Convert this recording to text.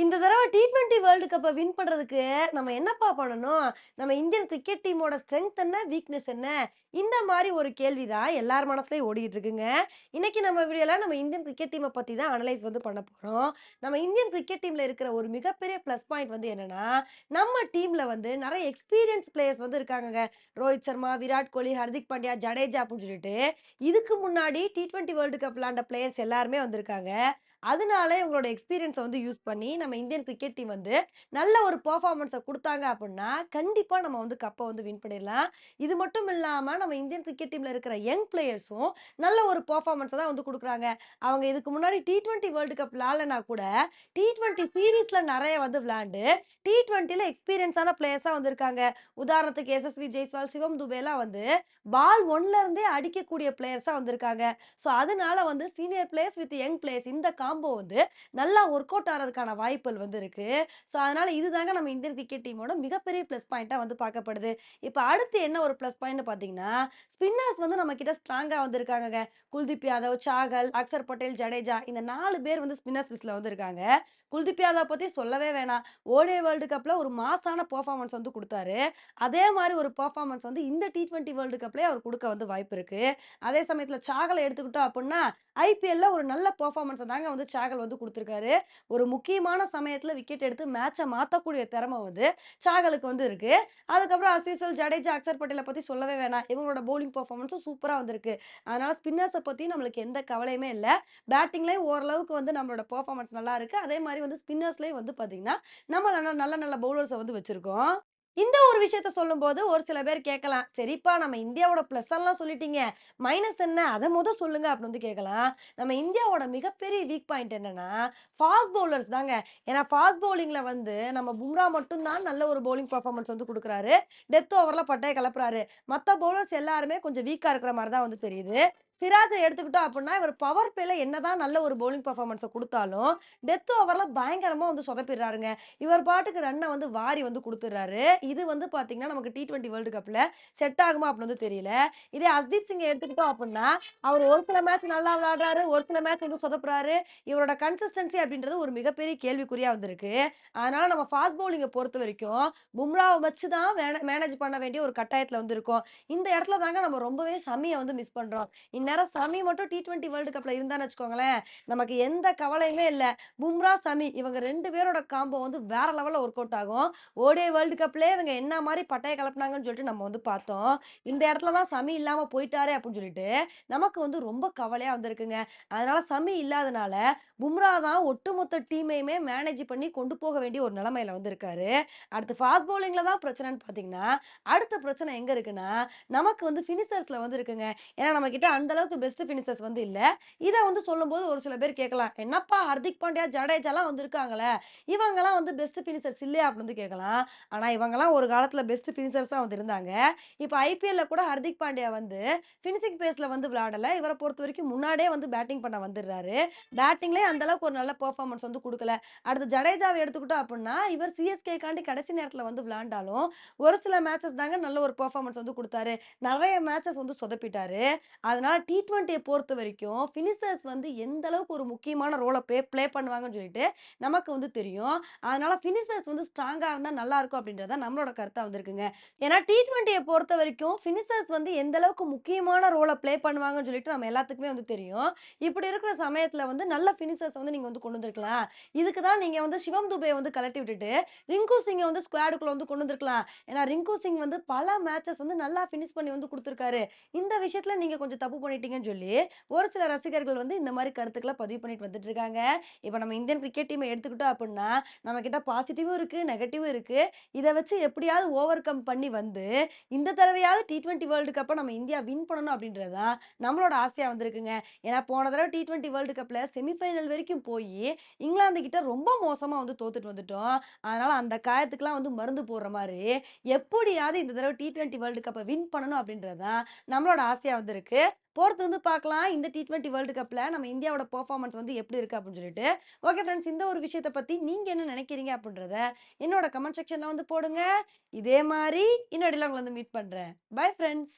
இந்த தடவை T twenty world கப்பை வின் பண்ணுறதுக்கு நம்ம என்னப்பா பண்ணணும்? நம்ம இந்தியன் கிரிக்கெட் டீமோட ஸ்ட்ரென்த் என்ன? வீக்னஸ் என்ன? இந்த மாதிரி ஒரு கேள்வி தான் எல்லார் மனசுலையும் ஓடிட்டு இருக்குங்க. இன்னைக்கு நம்ம வீடியோல நம்ம இந்தியன் கிரிக்கெட் டீமை பற்றி தான் அனலைஸ் வந்து பண்ண போகிறோம் நம்ம இந்தியன் கிரிக்கெட் டீமில் இருக்கிற ஒரு மிகப்பெரிய ப்ளஸ் பாயிண்ட் வந்து என்னன்னா, நம்ம டீமில் வந்து நிறைய எக்ஸ்பீரியன்ஸ் பிளேயர்ஸ் வந்து இருக்காங்கங்க. ரோஹித் சர்மா, விராட் கோலி, ஹர்திக் பாண்டியா, ஜடேஜா அப்படின்னு சொல்லிட்டு, இதுக்கு முன்னாடி டி20 வேர்ல்டு கப் விளாண்ட பிளேயர்ஸ் எல்லாருமே வந்திருக்காங்க. அதனால இவங்களோட எக்ஸ்பீரியன்ஸை வந்து யூஸ் பண்ணி நம்ம இந்தியன் கிரிக்கெட் டீம் வந்து நல்ல ஒரு பர்ஃபார்மன்ஸை கொடுத்தாங்க அப்படின்னா, கண்டிப்பாக நம்ம வந்து கப்பை வந்து வின் பண்ணிடலாம். இது மட்டும் இல்லாமல் நம்ம இந்தியன் கிரிக்கெட் டீமில் இருக்கிற யங் பிளேயர்ஸும் நல்ல ஒரு பர்ஃபார்மன்ஸை தான் வந்து கொடுக்குறாங்க அவங்க இதுக்கு முன்னாடி டி20 வேர்ல்டு கப் விளாட்லனா கூட, டி ட்வெண்ட்டி சீரீஸில் நிறைய வந்து விளாண்டு டி ட்வெண்ட்டியில் எக்ஸ்பீரியன்ஸான பிளேயர்ஸாக வந்திருக்காங்க. உதாரணத்துக்கு எஸ்எஸ்வி ஜெய்ஸ்வால், சிவம் துபேலாம் வந்து பால் ஒன்லேருந்தே அடிக்கக்கூடிய பிளேயர்ஸாக வந்திருக்காங்க. ஸோ அதனால வந்து senior players with young players இந்த காம்போ வந்து நல்லா ஒர்க் அவுட் ஆகிறதுக்கான வாய்ப்புகள் வந்து இருக்கு. ஸோ அதனால இதுதாங்க நம்ம இந்தியன் கிரிக்கெட் டீமோட மிகப்பெரிய ப்ளஸ் பாயிண்ட்டாக வந்து பார்க்கப்படுது. இப்போ அடுத்து என்ன ஒரு ப்ளஸ் பாயிண்ட் பார்த்தீங்கன்னா, ஸ்பின்னர்ஸ் வந்து நம்ம கிட்ட ஸ்ட்ராங்காக வந்திருக்காங்க குல்தீப் யாதவ், சாகல், அக்சர் பட்டேல், ஜடேஜா இந்த நாலு பேர் வந்து ஸ்பின்னர்ஸ் லிஸ்ட்ல வந்திருக்காங்க. குல்தீப் யாதவ் பத்தி சொல்லவே வேணாம். ஓடிஐ வேர்ல்டு கப்ல ஒரு மாசான பெர்ஃபார்மன்ஸ் வந்து கொடுத்தாரு அதே மாதிரி ஒரு பெர்ஃபார்மன்ஸ் வந்து இந்த டி20 வேர்ல்டு கப்லேயே அவர் கொடுக்க வந்து வாய்ப்பு இருக்கு. அதே சமயத்துல சாகலை எடுத்துக்கிட்டோம் அப்படின்னா, ஐபிஎல்ல ஒரு நல்ல பெர்ஃபார்மன்ஸ தாங்க வந்து சாகல் வந்து கொடுத்துருக்காரு ஒரு முக்கியமான சமயத்தில் விக்கெட் எடுத்து மேட்சை மாற்றக்கூடிய திறமை வந்து சாகலுக்கு வந்து இருக்கு. அதுக்கப்புறம் அஸ் ஜடேஜா, அக்சர் பட்டேலை பற்றி சொல்லவே வேணாம். இவங்களோட பவுலிங் பர்ஃபார்மன்ஸும் சூப்பராக வந்திருக்கு. அதனால ஸ்பின்னர்ஸை பற்றியும் நம்மளுக்கு எந்த கவலையுமே இல்லை பேட்டிங்லேயும் ஓரளவுக்கு வந்து நம்மளோட பர்ஃபார்மன்ஸ் நல்லா இருக்கு. அதே மாதிரி வந்து ஸ்பின்னர்ஸ்லேயும் வந்து பார்த்தீங்கன்னா, நம்ம நல்ல நல்ல நல்ல வந்து வச்சிருக்கோம். இந்த ஒரு விஷயத்த சொல்லும்போது ஒரு சில பேர் கேட்கலாம். சரிப்பா நம்ம இந்தியாவோட பிளஸ் எல்லாம் சொல்லிட்டீங்க. மைனஸ் என்ன? அதை முத சொல்லுங்க அப்படின்னு வந்து கேட்கலாம். நம்ம இந்தியாவோட மிகப்பெரிய வீக் பாயிண்ட் என்னன்னா, ஃபாஸ்ட் பவுலர்ஸ் தாங்க. ஏன்னா ஃபாஸ்ட் பவுலிங்ல வந்து நம்ம பும்ரா மட்டும்தான் நல்ல ஒரு பவுலிங் பர்ஃபார்மன்ஸ் வந்து கொடுக்குறாரு டெத் ஓவர்ல பட்டையை கிளப்புறாரு மற்ற பவுலர்ஸ் எல்லாருமே கொஞ்சம் வீக்கா இருக்கிற மாதிரி தான் வந்து தெரியுது. சிராஜை எடுத்துக்கிட்டோம் அப்படின்னா, இவர் பவர் பிளேல என்னதான் நல்ல ஒரு பவுலிங் பர்ஃபார்மன்ஸை கொடுத்தாலும் டெத் ஓவர்ல பயங்கரமா வந்து சொதப்பிடுறாருங்க. இவர் பாட்டுக்கு ரன்னை வந்து வாரி வந்து கொடுத்துட்றாரு இது வந்து பார்த்தீங்கன்னா, நமக்கு டி20 வேர்ல்டு கப்ல செட் ஆகுமா அப்படின்னு வந்து தெரியல. இதே அஸ்தீப் சிங்கை எடுத்துக்கிட்டோம் அப்படின்னா, அவர் ஒரு சில மேட்ச் நல்லா விளையாடுறாரு. ஒரு சில மேட்ச் வந்து சொதப்புறாரு. இவரோட கன்சிஸ்டன்சி அப்படின்றது ஒரு மிகப்பெரிய கேள்விக்குறியா வந்திருக்கு. அதனால நம்ம ஃபாஸ்ட் பவுலிங்கை பொறுத்த வரைக்கும் பும்ராவை வச்சு தான் மேனேஜ் பண்ண வேண்டிய ஒரு கட்டாயத்துல வந்து இருக்கும் இந்த இடத்துல தாங்க நம்ம ரொம்பவே சமையை வந்து மிஸ் பண்றோம். இந்நேரம் சமி மட்டும் டி20 வேர்ல்டு கப்ல இருந்தான்னு வச்சுக்கோங்களேன், நமக்கு எந்த கவலையுமே இல்லை பும்ரா, சமி இவங்க ரெண்டு பேரோட காம்போ வந்து வேற லெவல்ல ஒர்க் அவுட் ஆகும். ஓடிஐ வேர்ல்டு கப்லயே இவங்க என்ன மாதிரி பட்டையை கெளப்புனாங்கன்னு சொல்லிட்டு நம்ம வந்து பார்த்தோம். இந்த இடத்துல தான் சமி இல்லாம போயிட்டாரே அப்படின்னு சொல்லிட்டு, நமக்கு வந்து ரொம்ப கவலையா வந்திருக்குங்க. அதனால சமி இல்லாதனால, பும்ரா தான் ஒட்டுமொத்த டீமையுமே மேனேஜ் பண்ணி கொண்டு போக வேண்டிய ஒரு நிலைமையில வந்திருக்காரு அடுத்து ஃபாஸ்ட் பவுலிங்ல தான் பிரச்சனைன்னு பார்த்தீங்கன்னா, அடுத்த பிரச்சனை எங்க இருக்குன்னா, நமக்கு வந்து ஃபினிஷர்ஸ்ல வந்து இருக்குங்க. ஏன்னா நம்ம கிட்ட அந்த அளவுக்கு பெஸ்ட் ஃபினிஷர்ஸ் வந்து இல்லை இதை வந்து சொல்லும்போது ஒரு சில பேர் கேட்கலாம். என்னப்பா ஹர்திக் பாண்டியா, ஜடேஜாலாம் வந்திருக்காங்களே, இவங்கெல்லாம் வந்து பெஸ்ட் ஃபினிஷர்ஸ் இல்லையா அப்படின்னு வந்து கேட்கலாம். ஆனால் இவங்கலாம் ஒரு காலத்தில் பெஸ்ட் ஃபினிஷர்ஸாக வந்து இருந்தாங்க. இப்போ ஐபிஎல்ல கூட ஹர்திக் பாண்டியா வந்து ஃபினிஷிங் பேஸில் வந்து விளையாடலை இவரை பொறுத்த வரைக்கும் முன்னாடியே வந்து பேட்டிங் பண்ண வந்துடுறாரு. பேட்டிங்லேயே அந்த அளவுக்கு ஒரு நல்ல பெர்ஃபார்மன்ஸ் வந்து கொடுக்கல அடுத்து ஜடேஜாவை எடுத்துக்கிட்டோம் அப்படின்னா, இவர் சிஎஸ்கேக்காண்டி கடைசி நேரத்தில் வந்து விளையாண்டாலும், ஒரு சில மேட்சஸ் தாங்க நல்ல ஒரு பெர்ஃபார்மன்ஸ் வந்து கொடுத்தாரு நிறைய மேட்சஸ் வந்து சொதப்பிட்டாரு. அதனால டி ட்வெண்ட்டியை பொறுத்த வரைக்கும் ஃபினிஷர்ஸ் வந்து எந்த அளவுக்கு ஒரு முக்கியமான ரோலை பே ப்ளே பண்ணுவாங்கன்னு சொல்லிட்டு நமக்கு வந்து தெரியும். அதனால ஃபினிஷர்ஸ் வந்து ஸ்ட்ராங்காக இருந்தால் நல்லா இருக்கும் அப்படின்றது நம்மளோட கருத்தாக வந்திருக்குங்க. ஏன்னா டி20ய பொறுத்தவரைக்கும் ஃபினிஷர்ஸ் வந்து எந்த அளவுக்கு முக்கியமான ரோலை ப்ளே பண்ணுவாங்கன்னு சொல்லிட்டு நம்ம எல்லாத்துக்குமே வந்து தெரியும். இப்படி இருக்கிற சமயத்தில் வந்து நல்ல ஃபினிஷர்ஸ் வந்து நீங்கள் வந்து கொண்டு வந்திருக்கலாம். இதுக்கு தான் நீங்கள் வந்து சிவம் துபே வந்து கலட்டி விட்டுட்டு, ரிங்கு சிங்கை வந்து ஸ்குவாடுக்குள்ள வந்து கொண்டு வந்திருக்கலாம். ஏன்னா ரிங்கு சிங் வந்து பல மேட்சஸ் வந்து நல்லா ஃபினிஷ் பண்ணி வந்து கொடுத்துருக்காரு இந்த விஷயத்தில் நீங்கள் கொஞ்சம் தப்பு பண்ணி பண்ணிட்டீங்கன்னு சொல்லி, ஒரு சில ரசிகர்கள் வந்து இந்த மாதிரி கருத்துக்களை பதிவு பண்ணிட்டு வந்துட்டு இருக்காங்க. இப்போ நம்ம இந்தியன் கிரிக்கெட் டீமை எடுத்துக்கிட்டோம் அப்படின்னா, நம்ம கிட்ட பாசிட்டிவும் இருக்கு, நெகட்டிவும் இருக்கு. இதை வச்சு எப்படியாவது ஓவர் கம் பண்ணி வந்து, இந்த தடவையாவது டி20 வேர்ல்டு கப்பை நம்ம இந்தியா வின் பண்ணணும் அப்படின்றது தான் நம்மளோட ஆசையா வந்திருக்குங்க. ஏன்னா போன தடவை டி ட்வெண்ட்டி வேர்ல்டு கப்ல செமிஃபைனல் வரைக்கும் போய் இங்கிலாந்து கிட்ட ரொம்ப மோசமா வந்து தோத்துட்டு வந்துட்டோம். அதனால அந்த காயத்துக்குலாம் வந்து மருந்து போடுற மாதிரி எப்படியாவது இந்த தடவை டி ட்வெண்ட்டி வேர்ல்டு கப்பை வின் பண்ணணும் அப்படின்றது தான் நம்மளோட ஆசையா வந்திருக்கு பொறுத்து வந்து பார்க்கலாம். இந்த டி20 வேர்ல்டு கப்பில் நம்ம இந்தியாவோட பர்ஃபார்மன்ஸ் வந்து எப்படி இருக்குது அப்படின்னு சொல்லிட்டு. ஓகே ஃப்ரெண்ட்ஸ் இந்த ஒரு விஷயத்தை பற்றி நீங்கள் என்ன நினைக்கிறீங்க அப்படின்றத என்னோட கமெண்ட் செக்ஷனில் வந்து போடுங்க. இதே மாதிரி இன்னொரு உங்களை வந்து மீட் பண்ணுறேன் பை ஃப்ரெண்ட்ஸ்